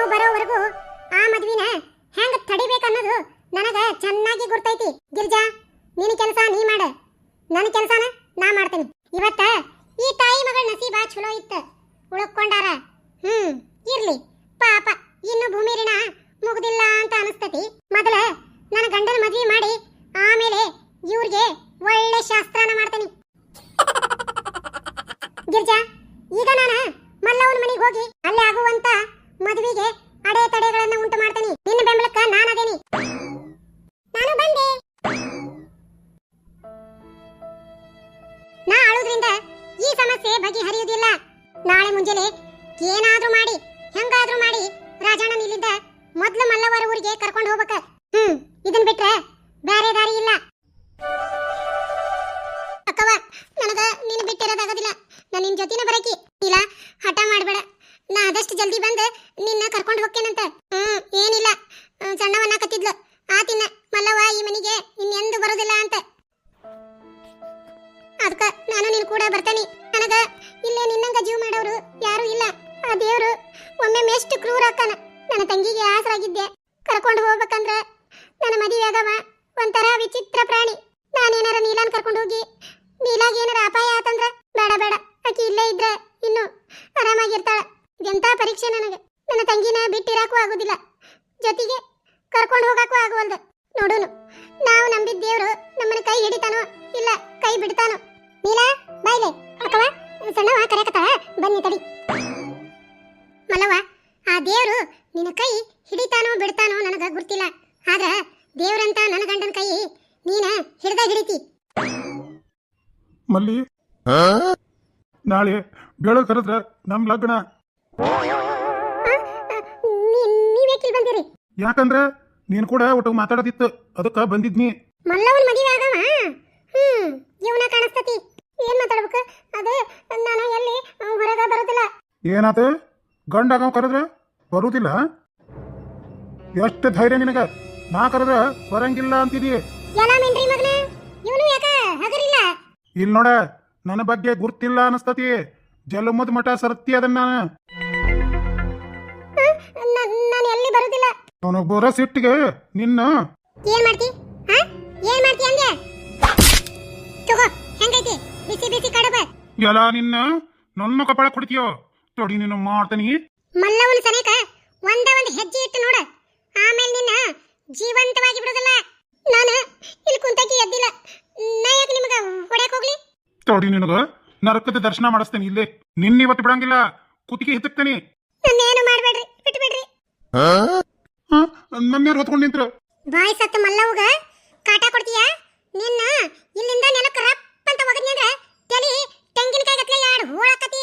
ನೀವು ಬರೋವರೆಗೂ ಆ ಮದ್ವಿನ ಹೆಂಗ ತಡಿಬೇಕನ್ನೋದು ನನಗ ಚೆನ್ನಾಗಿ ಗುರ್ತೈತಿ. ಗಿರ್ಜಾ ನಿನ್ನ ಕೆಲಸ ನೀ ಮಾಡ. ನನ್ನ ಕೆಲಸನ ನಾ ಮಾಡ್ತೀನಿ. ಇವತ್ತ ಈ ತಾಯಿ ಮಗಳ ನಸೀಬ ಚಲೋ ಇತ್ತ. ಉಳ್ಕೊಂಡಾರ. ಹ್ಮ್, ಇರ್ಲಿ. ಪಾಪ, ಇನ್ನು ಭೂಮಿ ಋಣ ಮುಗ್ದಿಲ್ಲ ಅಂತ ಅನಿಸ್ತತಿ. ಮೊದಲ ನನ್ನ ಗಂಡನ ಮದ್ವಿ ಮಾಡಿ ಆಮೇಲೆ ಇವ್ರಿಗೆ ಒಳ್ಳೆ ಶಾಸ್ತ್ರನ ಮಾಡ್ತೀನಿ. ಗಿರ್ಜಾ, ಈಗ ನಾನು ಮಲ್ಲವನ ಮನೆಗೆ ಹೋಗಿ ಅಲ್ಲಿ ಆಗುವಂತ ಮದುವೆಗೆ ಅಡೆತಡೆಗಳನ್ನು ಉಂಟು ಮಾಡ್ತೀನಿ ಬರ್ತೇನೆ. ನನಗ ಇಲ್ಲೇ ನಿನ್ನಂಗ ಜೀವ ಮಾಡೋರು ಯಾರು ಇಲ್ಲ. ಆ ದೇವ್ರು ಒಮ್ಮೆ ಎಷ್ಟು ಕ್ರೂರ ಅಕ್ಕನ ನನ್ನ ತಂಗಿಗೆ ಆಸರಾಗಿದ್ದೆ. ಕರ್ಕೊಂಡು ಹೋಗ್ಬೇಕಂದ್ರ ನನ್ನ ಮದುವೆ ಆಗವ. ಒಂಥರ ವಿಚಿತ್ರ ಪ್ರಾಣಿ. ನಾನೇನಾರ ನೀಲಾನ್ ಕರ್ಕೊಂಡು ಹೋಗಿ ನೀಲಾಗ ಏನಾರ ಅಪಾಯ ಆತಂದ್ರ ಬೇಡ ಬೇಡ. ಆಕಿ ಇಲ್ಲೇ ಇದ್ರೆ ಇನ್ನು ಆರಾಮಾಗಿರ್ತಾಳ. ಇದೆಂತ ಪರೀಕ್ಷೆ ನನಗೆ. ನನ್ನ ತಂಗಿನ ಬಿಟ್ಟಿರಾಕೂ ಆಗೋದಿಲ್ಲ. ಜೊತೆಗೆ ತಡಿ. ಮಲ್ಲವ್ವ ಆ ದೇವ್ರು ನಿನ್ನ ಕೈ ಹಿಡಿತಾನೋ ಬಿಡ್ತಾನೋ ನನಗ ಗೊತ್ತಿಲ್ಲ. ಆದ್ರ ದೇವರಂತ ನನ್ನ ಗಂಡನ ಕೈ ನೀನ ಹಿಡ್ದ ಹಿಡಿತಿ. ಮಲ್ಲಿ ನಾಳೆ ಬೆಳಗ್ಗೆ ಕರೆದ್ರ ನಮ್ ಲಗ್ನ. ನೀವೇಕಿಲ್ ಬಂದಿರಿ? ಯಾಕಂದ್ರ ನೀನ್ ಕೂಡ ಒಟ್ಟು ಮಾತಾಡದಿತ್ತು. ಅದಕ್ಕ ಬಂದಿದ್ನಿ. ಮಲ್ಲವನ್ ಮದುವೆ ಆಗವ? ಹ್ಮ್ ಇವನ ಕಾಣಿಸ್ತತಿ. ಏನ್ ಮಾತಾಡ್ಬೇಕು? ಅದು ನಾನು ಎಲ್ಲಿ ಹೊರಗ ಬರೋದಿಲ್ಲ. ಏನಾತ? ಗಂಡ ನಾವು ಕರೆದ್ರ ಬರುದಿಲ್ಲ? ಎಷ್ಟು ಧೈರ್ಯ ನಿನಗ? ನಾ ಕರೆದ್ರ ಬರಂಗಿಲ್ಲ ಅಂತಿದಿ ಇಲ್ ನೋಡ ನನ್ನ ಬಗ್ಗೆ ಗುರ್ತಿಲ್ಲ ಅನಸ್ತತಿ ಜಲಮುದ್ ಮಠ ಸರತಿ ಅದನ್ನ ನಾನು. ಬರೋದಿಲ್ಲ? ಅವನಿಗೆ ಬರೋ ಸಿಟ್ಟಿಗೆ ನಿನ್ನ. ಏನ್ ಮಾಡ್ತಿ? ಬಿಸಿ ಬಿಸಿ ಕಡಬ. ಎಲ್ಲ ನಿನ್ನ ನನ್ನ ಕಪಾಳ ಕೊಡ್ತೀಯೋ? ತೊಡಿ ನಿನ್ನ ಮಾಡ್ತೀನಿ. ಮಲ್ಲವನ ಸನೇಕ ಒಂದ ಒಂದ್ ಹೆಜ್ಜೆ ಇಟ್ಟು ನೋಡ. ಆಮೇಲೆ ನಿನ್ನ ಜೀವಂತವಾಗಿ ಬಿಡೋದಲ್ಲ. ನಾನು ಇಲ್ಲಿ ಕುಂತಕಿ ಎದ್ದಿಲ್ಲ. ನಾ ಯಾಕೆ ನಿಮಗ ಹೊಡ್ಯಾಕ್ ಹೋಗ್ಲಿ? ತೊಡಿ ನಿನಗ ನರಕದ ದರ್ಶನ ಮಾಡಿಸ್ತೇನೆ ಇಲ್ಲೇ. ನಿನ್ನ ಇವತ್ತು ಬಿಡಂಗಿಲ್ಲ. ಕುತ್ತಿಗೆ ಹಿತ್ತಕ್ತೇನೆ ನನ್ನೇನು ಮಾಡ್ಬೇಡ್ರಿ? ಬಿಟ್ಬಿಡ್ರಿ. ನನ್ನೇರು ಹೊತ್ಕೊಂಡು ನಿಂತ್ರ? ಬಾಯಿ ಸತ್ತ ಮಲ್ಲವಗ ಕಾಟ ಕೊಡ್ತೀಯಾ? ನಿನ್ನ ಇಲ್ಲಿಂದ ನೆಲಕ್ಕೆ ರಪ್ಪ ಅಂತ ಒಗದ್ನ್ಯಂದ್ರ ತಲಿ ತೆಂಗಿನಕಾಯಿ ಗಟ್ಲೆ ಯಾಡ್ ಹೋಳಕತಿ.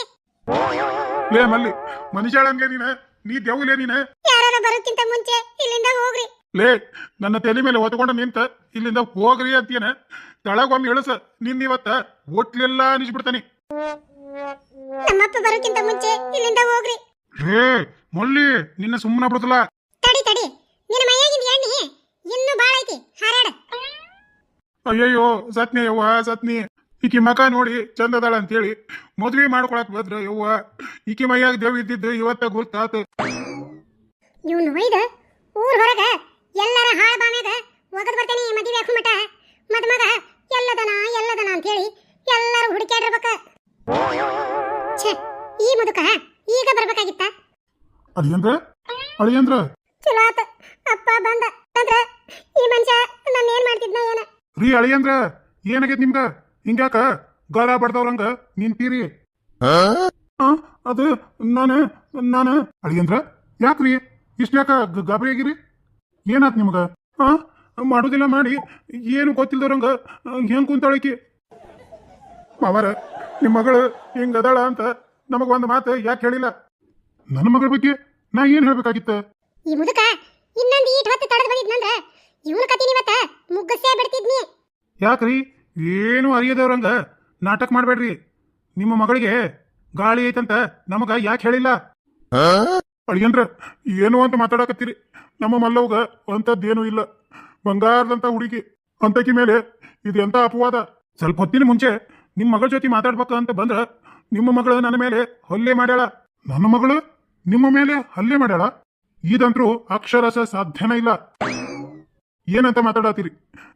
ಲೇ ಮಲ್ಲಿ ಮನುಷ್ಯಳಂಗೆ ನೀನ ನೀ ದೇವ್ಲೆ ನೀನ. ಯಾರಾರ ಬರೋಕ್ಕಿಂತ ಮುಂಚೆ ಇಲ್ಲಿಂದ ಹೋಗ್ರಿ. ಲೇ ನನ್ನ ತಲೆ ಮೇಲೆ ಹೊತ್ಕೊಂಡು ನಿಂತ ಇಲ್ಲಿಂದ ಹೋಗ್ರಿ ಅಂತೀನ. ತಳಗೊಮ್ಮೆ ಇಳಿಸ ನಿನ್ನ ಇವತ್ತ ಹೋಟ್ಲೆಲ್ಲ ಅನಿಸ್ಬಿಡ್ತಾನೆ. ನಮ್ಮಪ್ಪ ಬರೋಕ್ಕಿಂತ ಮುಂಚೆ ಇಲ್ಲಿಂದ ಹೋಗ್ರಿ. ಲೇ ಮಲ್ಲಿ ನಿನ್ನ ಸುಮ್ಮನ ಬಿಡ್ತಲ್ಲ. ತಡಿ ತಡಿ ನಿನ್ನ ಮೈಯಾಗಿಂದ ಎಣ್ಣೆ ಇನ್ನೂ ಬಾಳ ಐತಿ ಹಾರಾಡ. ಅಯ್ಯಯ್ಯೋ ಸತ್ನಿ ಯವ್ವ ಸತ್ನಿ. ಈಕಿ ಮಕ ನೋಡಿ ಚಂದದಾಳ ಅಂತೇಳಿ ಮದ್ವೆ ಮಾಡ್ಕೊಳಕ್ ಬದ್ರ ಯವ್ವ. ಈಕಿ ಮೈಯಾಗ ದೇವ್ ಇದ್ದಿದ್ದು ಇವತ್ತ ಗೊತ್ತಾತ. ಇವನು ಒಯ್ದ ಊರ್ ಹೊರಗ ಎಲ್ಲರ ಹಾಳ ಬಾಮ್ಯಾಗ ಒಗದ್ ಬರ್ತೇನೆ ಮದುವೆ ಮಟ ಮದ್ಮಗ ಎಲ್ಲದನ ಎಲ್ಲದನ ಅಂತೇಳಿ ಎಲ್ಲರೂ ಹುಡುಕ್ಯಾಡಿರ್ಬೇಕ. ಛೆ ಈ ಮುದುಕ ಈಗ ಬರ್ಬೇಕಾಗಿತ್ತ? ಅಳಿಯಂದ್ರ? ಅಳಿಯಂದ್ರ? ಚಲೋ ಆತ. ಅಪ್ಪ ಬಂದ. ಅಂದ್ರ ಈ ಮನುಷ್ಯ ನನ್ನ ಏನ್ ಮಾಡ್ತಿದ್ನ ಏನ? ರೀ ಅಳಿಯಂದ್ರ ಏನಾಗೈತ್ ನಿಮ್ಗ? ಹಿಂಗ್ಯಾಕ ಗಾಳ ಬಡ್ದವ್ರಂಗ ನಿಂತೀರಿ ಆ, ಅದು ನಾನು ನಾನು. ಅಳಿಯಂದ್ರ ಯಾಕ್ರಿ? ಇಷ್ಟ ಯಾಕ ಗಾಬರಿ ಆಗಿರಿ ಏನಾತ್ ನಿಮ್ಗ? ಆ ಮಾಡುದಿಲ್ಲ ಮಾಡಿ ಏನು ಗೊತ್ತಿಲ್ದವ್ರಂಗ ಹೆಂಗ್ ಕುಂತಾಳಕಿ ಅವರ ನಿಮ್ಮ ಮಗಳು ಹಿಂಗ ಅದಾಳ ಅಂತ ನಮಗ ಒಂದು ಮಾತು ಯಾಕೆ ಹೇಳಿಲ್ಲ? ನನ್ನ ಮಗಳ ಬಗ್ಗೆ ನಾ ಏನ್ ಹೇಳ್ಬೇಕಾಗಿತ್ತ? ಈ ಮುದುಕ ಇನ್ನೊಂದು ಈಟ್ ಹೊತ್ತು ತಡೆದು ಬಂದಿದ್ನಂದ್ರ ಇವನ ಕತಿ ಇವತ್ತ ಮುಗ್ಗಸೇ ಬಿಡ್ತಿದ್ನಿ. ಯಾಕ್ರಿ? ಏನು ಅರಿಯದವ್ರಂಗ ನಾಟಕ ಮಾಡಬೇಡ್ರಿ. ನಿಮ್ಮ ಮಗಳಿಗೆ ಗಾಳಿ ಐತಂತ ನಮಗ ಯಾಕೆ ಹೇಳಿಲ್ಲ? ಅಳಿಯನ್ರ ಏನು ಅಂತ ಮಾತಾಡಕತ್ತೀರಿ? ನಮ್ಮ ಮಲ್ಲವ್ಗ ಅಂತದ್ದೇನು ಇಲ್ಲ. ಬಂಗಾರದಂತ ಹುಡುಗಿ ಅಂತಕಿ ಮೇಲೆ ಇದು ಎಂತ ಅಪವಾದ? ಸ್ವಲ್ಪ ಹೊತ್ತಿನ ಮುಂಚೆ ನಿಮ್ಮ ಮಗಳ ಜೊತೆ ಮಾತಾಡ್ಬೇಕು ಅಂತ ಬಂದ್ರ ನಿಮ್ಮ ಮಗಳು ನನ್ನ ಮೇಲೆ ಹಲ್ಲೆ ಮಾಡ್ಯಾಳ. ನನ್ನ ಮಗಳು ನಿಮ್ಮ ಮೇಲೆ ಹಲ್ಲೆ ಮಾಡ್ಯಾಳ? ಇದಂತ್ರು ಅಕ್ಷರಶ ಸಾಧ್ಯನೇ ಇಲ್ಲ. ಏನಂತ ಮಾತಾಡತ್ತೀರಿ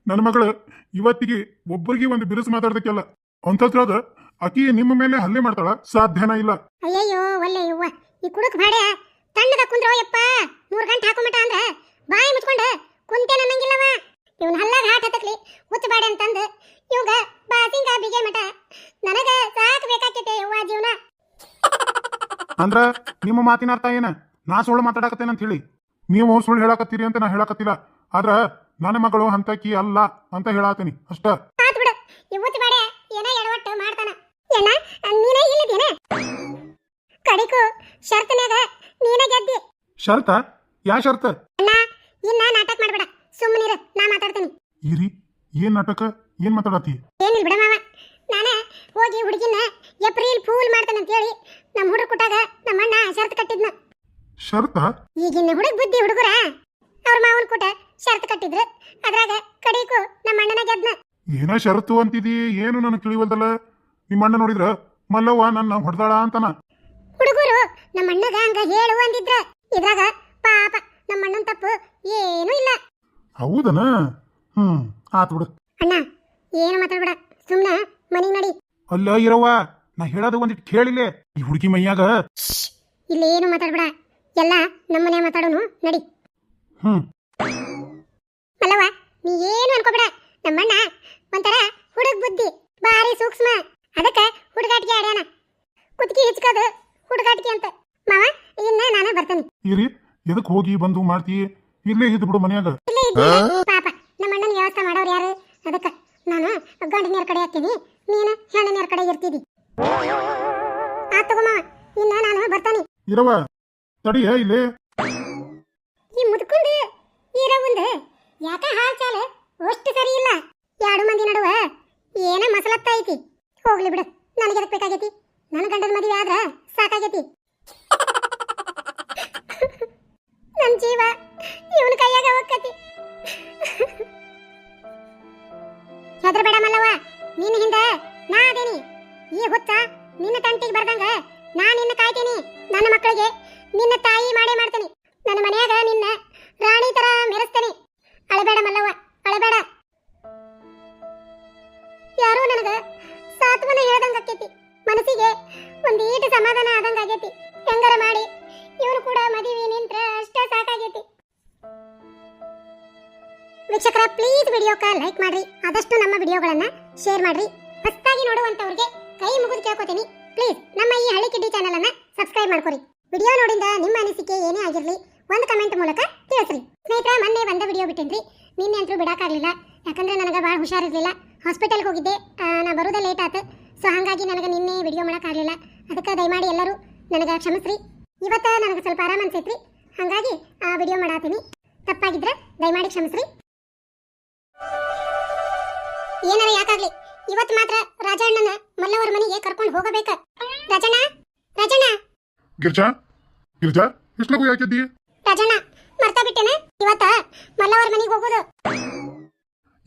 ನನ್ನ ಮಗಳು ಇವತ್ತಿಗೆ ಒಬ್ಬರಿಗೆ ಒಂದು ಬಿರುಸು ಮಾತಾಡ್ದಕ್ಕೆಲ್ಲ ಅಂಥದ್ರಾಗ ಆಕಿ ನಿಮ್ಮ ಮೇಲೆ ಹಲ್ಲೆ ಮಾಡ್ತಾಳ? ಸಾಧ್ಯನ ಇಲ್ಲ. ಅಯ್ಯಯ್ಯೋ ಒಲ್ಲೆ ಯವ್ವ. ಈ ಕುಡುಕ್ ಭಾಡ್ಯ ತಣ್ಣಗ ಕುಂದ್ರೋ ಯಪ್ಪ. ಮೂರು ಗಂಟೆ ಹಾಕೊಂಬಿಟ್ಟ ಅಂದ್ರ ಬಾಯಿ ಮುಚ್ಕೊಂಡು ಕುಂತೆ ನನ್ನಂಗಿಲ್ಲವ ಇವನ್ ಹಲ್ಲಾಗ ಹಾಟ್ ಹತ್ತಕ್ಲಿ ಹುಚ್ಚ ಬಾಡೆ ಅಂತಂದು ಬಾ ಬಾಸಿಂಗ ಬಿಗೆ ಮಠ. ನನಗ ಸಾಕು ಬೇಕಾಕೈತೆ ಯವ್ವ ಜೀವನ. ಅಂದ್ರ ನಿಮ್ಮ ಮಾತಿನ ಅರ್ಥ ಏನ? ನಾ ಸುಳ್ಳು ಮಾತಾಡಕತ್ತೇನೆ ಅಂತ ಹೇಳಿ. ನೀವು ಸುಳ್ಳು ಹೇಳಕತ್ತೀರಿ ಅಂತ ನಾ ಹೇಳಕತ್ತಿಲ್ಲ. ಆದ್ರ ನನ್ನ ಮಗಳು ಹಂತಕಿ ಅಲ್ಲ ಅಂತ ಹೇಳಾತೀನಿ ಅಷ್ಟ. ಆತ್ ಬಿಡು. ಇವತ್ತು ಬೇಡ ಏನ ಎಡವಟ್ಟು ಮಾಡ್ತಾನ. ಏನ? ನೀನ ಇಲ್ಲಿದ್ದೇನೆ ಕಡಿಕು ಶರ್ತನ್ಯಾಗ ನೀನ ಗೆದ್ದಿ. ಶರ್ತ? ಯಾ ಶರ್ತ? ಅಣ್ಣ ಇನ್ನ ನಾಟಕ ಮಾಡ್ಬೇಡ. ಸುಮ್ಮನಿರು ನಾ ಮಾತಾಡ್ತೀನಿ. ಇರಿ ಏನ್ ನಾಟಕ? ಏನ್ ಮಾತಾಡತಿ ಏನಿಲ್ಲ ಬಿಡ ಮಾವ. ನಾನ ಹೋಗಿ ಹುಡುಗಿನ ಏಪ್ರಿಲ್ ಫೂಲ್ ಮಾಡ್ತಾನಂತ ಹೇಳಿ ನಮ್ಮ ಹುಡುಗ ಕೊಟ್ಟಾಗ ನಮ್ಮ ಅಣ್ಣ ಶರ್ತ್ ಕಟ್ಟಿದ್ನ. ಶರ್ತ? ಈಗಿನ ಹುಡುಗ ಬುದ್ಧಿ ಹುಡುಗರ ಕಟ್ಟಿದ್ರು ಅದ್ರಾಗ ಕಡೀಕು ನಮ್ಮ ಅಣ್ಣನ ಗೆದ್ನ. ಏನೋ ಷರತ್ತು ಅಂತಿದಿ? ಏನು ನನಗೆ ತಿಳಿವಲ್ದಲ್ಲ ನಿಮ್ಮ ಅಣ್ಣ ನೋಡಿದ್ರ ಮಲ್ಲವ್ವ ನನ್ನ ಹೊಡೆದಾಳ ಅಂತನ. ಹುಡುಗರು ನಮ್ಮ ಅಣ್ಣಗ ಹಂಗ ಹೇಳು ಅಂದಿದ್ರ ಇದ್ರಾಗ ಪಾಪ ನಮ್ಮ ಅಣ್ಣನ ತಪ್ಪು ಏನೂ ಇಲ್ಲ. ಹೌದನ? ಹ್ಮ್ ಆತ್ ಬಿಡು. ಅಣ್ಣ ಏನು ಮಾತಾಡ್ಬೇಡ ಸುಮ್ನ ಮನಿ ನಡಿ. ಅಲ್ಲ ಇರವ್ವ ನಾ ಹೇಳೋದು ಒಂದಿಟ್ಟು ಕೇಳಿಲ್ಲ ಈ ಹುಡುಗಿ ಮೈಯಾಗ ಇಲ್ಲಿ ಏನು ಮಾತಾಡ್ಬೇಡ ಎಲ್ಲ ನಮ್ಮನೆ ಮಾತಾಡೋನು ನಡಿ. ಹ್ಮ್. ಮಲ್ಲವ್ವ ನೀ ಏನು ಅನ್ಕೋಬೇಡ. ನಮ್ಮಣ್ಣ ಒಂಥರ ಹುಡುಗ ಬುದ್ಧಿ ಬಾರಿ ಸೂಕ್ಷ್ಮ. ಅದಕ್ಕ ಹುಡುಗಾಟಿಗೆ ಆಡ್ಯಾನ. ಕುತ್ತಿಗೆ ಹಿಚ್ಕೋದು ಹುಡುಗಾಟಿಕೆ ಅಂತ. ಮಾವ ಇನ್ನ ನಾನು ಬರ್ತೇನೆ. ಇರಿ ಎದಕ್ ಹೋಗಿ ಬಂದು ಮಾಡ್ತಿ? ಇಲ್ಲೇ ಇದ್ದು ಬಿಡು ಮನ್ಯಾಗ. ಇಲ್ಲೇ. ಪಾಪ ನಮ್ಮ ಅಣ್ಣನ ವ್ಯವಸ್ಥೆ ಮಾಡೋರು ಯಾರು? ಅದಕ್ಕ ನಾನು ಗಂಡನಿಯರ ಕಡೆ ಹಾಕ್ತೀನಿ ನೀನು ಹೆಣ್ಣನಿಯರ ಕಡೆ ಇರ್ತಿದಿ. ಆ ತಗೋ ಮಾವ ಇನ್ನ ನಾನು ಬರ್ತಾನೆ. ಇರವ ತಡಿಯ ಇಲ್ಲೇ. ಯಾಕ ಹಾಲ್ ಚಾಲ? ಅಷ್ಟು ಸರಿ ಇಲ್ಲ. ಎರಡು ಮಂದಿ ನಡುವ ಏನ ಮಸಲತ್ತ ಐತಿ? ಹೋಗ್ಲಿ ಬಿಡು. ನನಗೆ ಅದಕ್ಕೆ ಬೇಕಾಗೈತಿ? ನನ್ನ ಗಂಡನ ಮದುವೆ ಆದ್ರ ಸಾಕಾಗೈತಿ. ನನ್ನ ಜೀವ ಇವನ ಕೈಯಾಗ ಹೋಗ್ತೈತಿ ಹೆದ್ರ ಬೇಡ ಮಲ್ಲವ್ವ. ನಿನ್ನ ಹಿಂದೆ ನಾ ಅದೇನಿ. ಈ ಹುತ್ತ ನಿನ್ನ ತಂಟಿಗೆ ಬರ್ದಂಗ ನಾ ನಿನ್ನ ಕಾಯ್ತೀನಿ. ನನ್ನ ಮಕ್ಕಳಿಗೆ ನಿನ್ನ ತಾಯಿ ಮಾಡೇ ಮಾಡ್ತೀನಿ. ನನ್ನ ಮನ್ಯಾಗ ನಿನ್ನ ರಾಣಿ ತರ ಮೆರೆಸ್ತೇನೆ. ಅಳಬೇಡ ಮಲ್ಲವ್ವ, ಅಳಬೇಡ. ಯಾರೋ ನನಗ ಸಾತ್ವನ ಹೇಳ್ದಂಗ ಆಕೇತಿ. ಮನಸ್ಸಿಗೆ ಒಂದೀಟ ಸಮಾಧಾನ ಆದಂಗ ಆಗೈತಿ ಹೆಂಗಾರ ಮಾಡಿ ಇವನು ಕೂಡ ಮದುವೆ ನಿಂತ್ರ ಅಷ್ಟ ಸಾಕಾಗೈತಿ ವೀಕ್ಷಕರ ಪ್ಲೀಸ್ ವಿಡಿಯೋಕ ಲೈಕ್ ಮಾಡ್ರಿ. ಆದಷ್ಟು ನಮ್ಮ ವಿಡಿಯೋಗಳನ್ನ ಶೇರ್ ಮಾಡ್ರಿ. ಹೊಸದಾಗಿ ನೋಡುವಂತವ್ರಿಗೆ ಕೈ ಮುಗಿದು ಕೇಳ್ಕೊತೀನಿ. ಪ್ಲೀಸ್ ನಮ್ಮ ಈ ಹಳ್ಳಿ ಕಿಡ್ಡಿ ಚಾನಲ್ ಅನ್ನ ಸಬ್ಸ್ಕ್ರೈಬ್ ಮಾಡ್ಕೊರಿ. ವಿಡಿಯೋ ನೋಡಿಂದ ನಿಮ್ಮ ಅನಿಸಿಕೆ ಏನೇ ಆಗಿರಲಿ, ಒಂದು ಕಮೆಂಟ್ ಮೂಲಕ ತಿಳಿಸ್ರಿ ಸ್ನೇಹಿತರೆ ಮೊನ್ನೆ ಒಂದೇ ವಿಡಿಯೋ ಬಿಟ್ಟಿನ್ರಿ. ನಿನ್ನೆ ಅಂತೂ ಬಿಡೋಕ್ಕಾಗಲಿಲ್ಲ. ಯಾಕಂದ್ರೆ ನನಗೆ ಭಾಳ ಹುಷಾರಿರಲಿಲ್ಲ. ಹಾಸ್ಪಿಟಲ್ಗೆ ಹೋಗಿದ್ದೆ. ನಾನು ನಾ ಬರೋದೇ ಲೇಟ್ ಆತು. ಸೊ ಹಾಗಾಗಿ ನನಗೆ ನಿನ್ನೆ ವಿಡಿಯೋ ಮಾಡೋಕ್ಕಾಗಲಿಲ್ಲ. ಅದಕ್ಕೆ ದಯಮಾಡಿ ಎಲ್ಲರೂ ನನಗೆ ಕ್ಷಮಿಸ್ರಿ. ಇವತ್ತು ನನಗೆ ಸ್ವಲ್ಪ ಆರಾಮ ಅನ್ಸೈತ್ರಿ. ಹಾಗಾಗಿ ಆ ವಿಡಿಯೋ ಮಾಡಾತೀನಿ. ತಪ್ಪಾಗಿದ್ರೆ ದಯಮಾಡಿ ಕ್ಷಮಿಸ್ರಿ. ಏನಾರ ಯಾಕಾಗ್ಲಿ? ಇವತ್ತು ಮಾತ್ರ ರಾಜಣ್ಣನ ಮಲ್ಲವರ ಮನೆಗೆ ಕರ್ಕೊಂಡು ಹೋಗಬೇಕ. ರಾಜಣ್ಣ? ರಾಜಣ್ಣ? ಗಿರ್ಜಾ? ಗಿರ್ಜಾ? ಇಷ್ಟು ಯಾಕೆ ರಾಜಣ್ಣ ಮರ್ತಾ ಬಿಟ್ಟೆನ? ಇವತ್ತ ಮಲ್ಲವರ ಮನೆಗೆ ಹೋಗೋದು.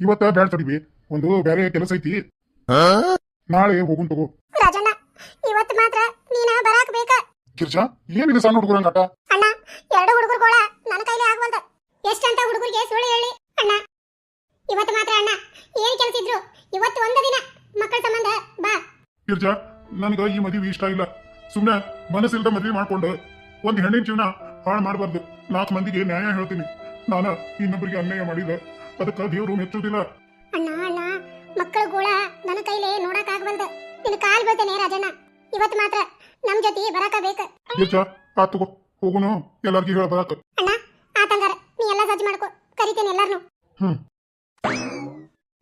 ಇವತ್ತ ಬ್ಯಾಡ ತಡಿವಿ. ಒಂದು ಬೇರೆ ಕೆಲಸ ಐತಿ. ನಾಳೆ ಹೋಗುನ್ ತಗೋ. ರಾಜಣ್ಣ ಇವತ್ತು ಮಾತ್ರ ನೀನ ಬರಾಕ್ ಬೇಕ. ಗಿರ್ಜಾ ಏನಿದೆ ಸಣ್ಣ ಹುಡುಗರಂಗ ಆಟ ಅಣ್ಣ ಎರಡು ಹುಡುಗರುಗಳ ನನ್ನ ಕೈಲಿ ಆಗ್ವಲ್ದ. ಎಷ್ಟಂತ ಹುಡುಗರಿಗೆ ಸುಳ್ಳು ಹೇಳಿ. ಅಣ್ಣ ಇವತ್ತು ಮಾತ್ರ ಅಣ್ಣ ಏನ್ ಕೆಲಸ ಇದ್ರು ಇವತ್ತು ಒಂದು ದಿನ ಮಕ್ಕಳ ಸಂಬಂಧ ಬಾ. ಗಿರ್ಜಾ ನನಗ ಈ ಮದುವೆ ಇಷ್ಟ ಇಲ್ಲ. ಸುಮ್ನೆ ಮನಸ್ಸಿಲ್ದ ಮದ್ವೆ ಮಾಡ್ಕೊಂಡು ಒಂದ್ ಹೆಣ್ಣಿನ ಜೀವನ ಹಾಳು ಮಾಡಬಾರ್ದು. ನಾಲ್ಕು ಮಂದಿಗೆ ನ್ಯಾಯ ಹೇಳ್ತೀನಿ. ನಾನು ಇನ್ನೊಬ್ಬರಿಗೆ ಅನ್ಯಾಯ ಮಾಡಿದೆ. ಅದಕ್ಕೆ ದೇವರು ಮೆಚ್ಚುದಿಲ್ಲ ಅಣ್ಣ ಅಣ್ಣ ಮಕ್ಕಳ ಗೋಳ ನನ್ನ ಕೈಲೇ ನೋಡಕ್ ಆಗ್ವಲ್ದ. ನಿನ್ನ ಕಾಲ್ ಬೀಳ್ತೇನೆ ರಾಜಣ್ಣ. ಇವತ್ತು ಮಾತ್ರ ನಮ್ ಜೊತೆ ಬರಾಕ ಬೇಕ. ಗಿರ್ಜಾ ಆತ್ ತಗೋ. ಹೋಗುನು ಎಲ್ಲಾರ್ಗಿ ಹೇಳ ಬರಾಕ. ಅಣ್ಣ ಆತಂಗಾರ ನೀ ಎಲ್ಲ ಸಜ್ಜು ಮಾಡ್ಕೋ. ಕರಿತೇನೆ ಎಲ್ಲಾರ್ನು. ಹ್ಮ್.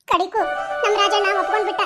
ಕಡಿಕು ನಮ್ ರಾಜಣ್ಣ ಒಪ್ಕೊಂಡ್ ಬಿಟ್ಟ